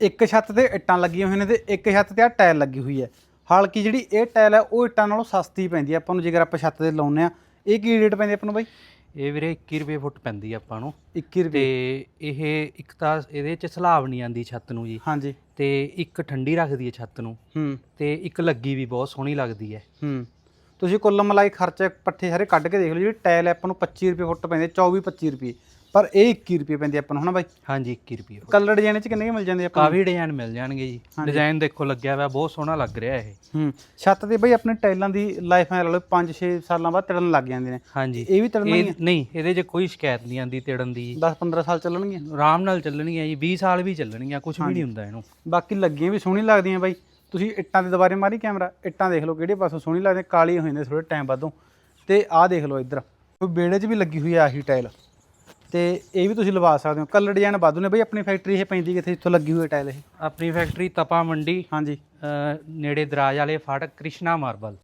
ਇੱਕ ਛੱਤ ਤੇ ਇੱਟਾਂ ਲੱਗੀਆਂ ਹੋਈਆਂ ਨੇ ਤੇ ਇੱਕ ਛੱਤ ਤੇ ਆ ਟਾਇਲ ਲੱਗੀ ਹੋਈ ਹੈ। ਹਾਲਾਂਕਿ ਜਿਹੜੀ ਇਹ ਟਾਇਲ ਹੈ ਉਹ ਇੱਟਾਂ ਨਾਲੋਂ ਸਸਤੀ ਪੈਂਦੀ ਹੈ। ਆਪਾਂ ਨੂੰ ਜੇਕਰ ਆਪਾਂ ਛੱਤ ਤੇ ਲਾਉਂਦੇ ਆ ਇਹ ਕੀ ਰੇਟ ਪੈਂਦੀ ਆਪਾਂ ਨੂੰ ਬਾਈ? ਇਹ ਵੀਰੇ 21 ਰੁਪਏ ਫੁੱਟ ਪੈਂਦੀ ਆ ਆਪਾਂ ਨੂੰ। 21 ਰੁਪਏ। ਤੇ ਇਹ ਇੱਕ ਤਾਂ ਇਹਦੇ ਚ ਸਲਾਬ ਨਹੀਂ ਆਂਦੀ ਛੱਤ ਨੂੰ ਜੀ। ਹਾਂਜੀ। ਤੇ ਇੱਕ ਠੰਡੀ ਰੱਖਦੀ ਹੈ ਛੱਤ ਨੂੰ। ਹੂੰ। ਤੇ ਇੱਕ ਲੱਗੀ ਵੀ ਬਹੁਤ ਸੋਹਣੀ ਲੱਗਦੀ ਹੈ। ਹੂੰ। ਤੁਸੀਂ ਕੁੱਲ ਮਲਾਈ ਖਰਚੇ ਪੱਠੇ ਸਾਰੇ ਕੱਢ ਕੇ ਦੇਖ ਲਓ ਜਿਹੜੀ ਟਾਇਲ ਆਪਾਂ ਨੂੰ 25 ਰੁਪਏ ਫੁੱਟ ਪੈਂਦੀ 24 25 ਰੁਪਏ। ਪਰ ਇਹ 21 ਰੁਪਏ ਪੈਂਦੀ ਆਪਾਂ ਨੂੰ ਹਨਾ ਬਾਈ? ਹਾਂਜੀ 21 ਰੁਪਏ। ਕਲਰ ਡਿਜ਼ਾਈਨ ਚ ਕਿੰਨੇ ਮਿਲ ਜਾਂਦੇ ਆਪਾਂ? ਕਾਫੀ ਡਿਜ਼ਾਈਨ ਮਿਲ ਜਾਣਗੇ ਜੀ। ਡਿਜ਼ਾਈਨ ਦੇਖੋ ਲੱਗਿਆ ਹੋਇਆ ਬਹੁਤ ਸੋਹਣਾ ਲੱਗ ਰਿਹਾ ਇਹ। ਹੂੰ ਛੱਤ ਤੇ ਬਈ ਆਪਣੇ ਟਾਈਲਾਂ ਦੀ ਲਾਈਫ ਐ ਲਾ ਲਓ 5-6 ਸਾਲਾਂ ਬਾਅਦ ਤੜਨ ਲੱਗ ਜਾਂਦੇ ਨੇ। ਹਾਂਜੀ। ਇਹ ਵੀ ਤੜਨ ਨਹੀਂ ਇਹਦੇ 'ਚ ਕੋਈ ਸ਼ਿਕਾਇਤ ਨਹੀਂ ਆਂਦੀ ਤੇੜਨ ਦੀ। 10-15 ਸਾਲ ਚੱਲਣਗੀਆਂ? ਆਰਾਮ ਨਾਲ ਚੱਲਣਗੀਆਂ ਜੀ 20 ਸਾਲ ਵੀ ਚੱਲਣਗੀਆਂ ਕੁਝ ਵੀ ਨਹੀਂ ਹੁੰਦਾ ਇਹਨੂੰ। ਬਾਕੀ ਲੱਗੀਆਂ ਵੀ ਸੋਹਣੀ ਲੱਗਦੀਆਂ ਬਾਈ। ਤੁਸੀਂ ਇੱਟਾਂ ਦੇ ਦੁਬਾਰੇ ਮਾਰੀ ਕੈਮਰਾ ਇੱਟਾਂ ਦੇਖ ਲਓ ਕਿਹੜੇ ਪਾਸੋਂ ਸੋਹਣੀ ਲੱਗਦੀਆਂ ਕਾਲੀਆਂ ਹੋ ਜਾਂਦੀਆਂ ਥੋੜੇ ਟਾਈਮ ਬਾਅਦੋਂ ਤੇ ਆਹ ਦੇਖ ਲਓ ਇੱਧਰ ਕੋਈ ਬੇੜੇ 'ਚ ਵੀ ਲੱਗੀ ਹੋਈ ਆ ਆਹੀ ਟਾਇਲ। ਤੇ ਇਹ ਵੀ ਤੁਸੀਂ ਲਵਾ ਸਕਦੇ ਹੋ ਕਲਰ ਡਿਜ਼ਾਈਨ ਵਾਧੂ ਨੇ ਬਈ ਆਪਣੀ ਫੈਕਟਰੀ ਇਹ ਪੈਂਦੀ ਕਿੱਥੇ ਇੱਥੋਂ ਲੱਗੀ ਹੋਈ ਟਾਇਲ ਇਹ। ਆਪਣੀ ਫੈਕਟਰੀ ਤਪਾ ਮੰਡੀ ਹਾਂਜੀ। ਨੇੜੇ ਦਰਾਜ ਵਾਲੇ ਫਾਟਕ ਕ੍ਰਿਸ਼ਨਾ ਮਾਰਬਲ।